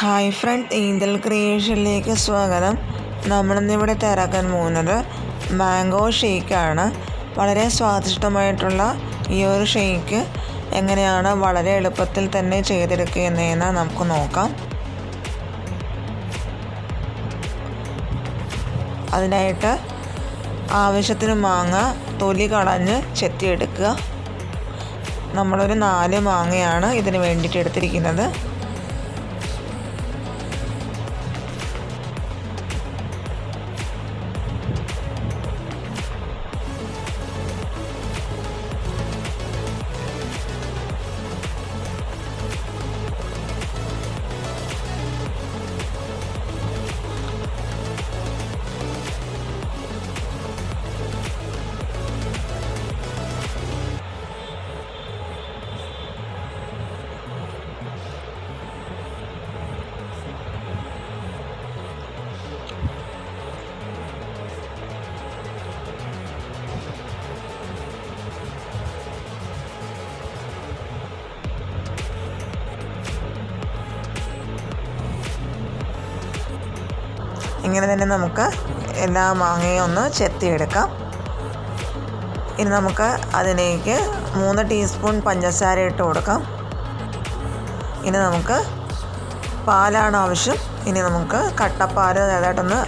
Hi front ഈന്തൽ ക്രിയേഷനിലേക്ക് സ്വാഗതം. നമ്മളിന്നിവിടെ തയ്യാറാക്കാൻ പോകുന്നത് മാംഗോ ഷെയ്ക്കാണ് വളരെ സ്വാദിഷ്ടമായിട്ടുള്ള ഈ ഒരു ഷെയ്ക്ക് എങ്ങനെയാണ് വളരെ എളുപ്പത്തിൽ തന്നെ ചെയ്തെടുക്കുന്നതെന്ന് നമുക്ക് നോക്കാം. അതിനായിട്ട് ആവശ്യത്തിന് മാങ്ങ തൊലി കളഞ്ഞ് ചെത്തിയെടുക്കുക. നമ്മളൊരു നാല് മാങ്ങയാണ് ഇതിന് വേണ്ടിയിട്ട് എടുത്തിരിക്കുന്നത്. ഇങ്ങനെ തന്നെ നമുക്ക് എല്ലാ മാങ്ങയും ഒന്ന് ചെത്തിയെടുക്കാം. ഇനി നമുക്ക് അതിലേക്ക് മൂന്ന് ടീസ്പൂൺ പഞ്ചസാര ഇട്ട് കൊടുക്കാം. ഇനി നമുക്ക് പാലാണ് ആവശ്യം. ഇനി നമുക്ക് കട്ടപ്പാൽ ഏതായിട്ടൊന്ന്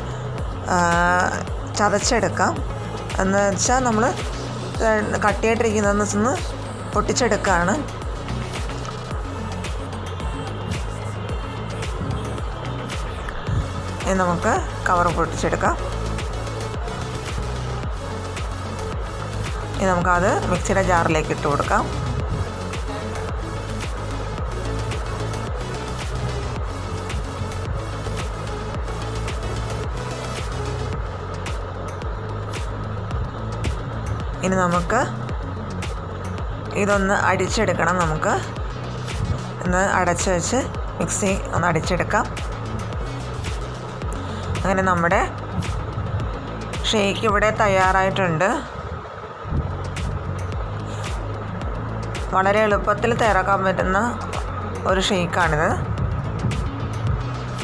ചതച്ചെടുക്കാം. എന്ന് വെച്ചാൽ നമ്മൾ കട്ടിയായിട്ടിരിക്കുന്നതെന്ന് വെച്ചൊന്ന് പൊട്ടിച്ചെടുക്കുകയാണ് നമുക്ക് കവർ പൊട്ടിച്ചെടുക്കാം. ഇനി നമുക്കത് മിക്സിയുടെ ജാറിലേക്ക് ഇട്ട് കൊടുക്കാം. ഇനി നമുക്ക് ഇതൊന്ന് അടിച്ചെടുക്കണം നമുക്ക്. ഒന്ന് അടച്ച് വെച്ച് മിക്സി ഒന്ന് അടിച്ചെടുക്കാം. അങ്ങനെ നമ്മുടെ ഷേക്ക് ഇവിടെ തയ്യാറായിട്ടുണ്ട്. വളരെ എളുപ്പത്തിൽ തയ്യാറാക്കാൻ പറ്റുന്ന ഒരു ഷേക്കാണിത്.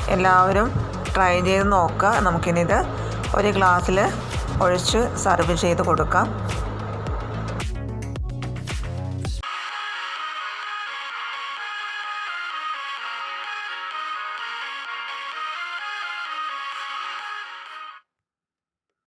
എല്ലാവരും ട്രൈ ചെയ്ത് നോക്കുക. നമുക്കിനിത് ഒരു ഗ്ലാസ്സിൽ ഒഴിച്ച് സർവ് ചെയ്ത് കൊടുക്കാം.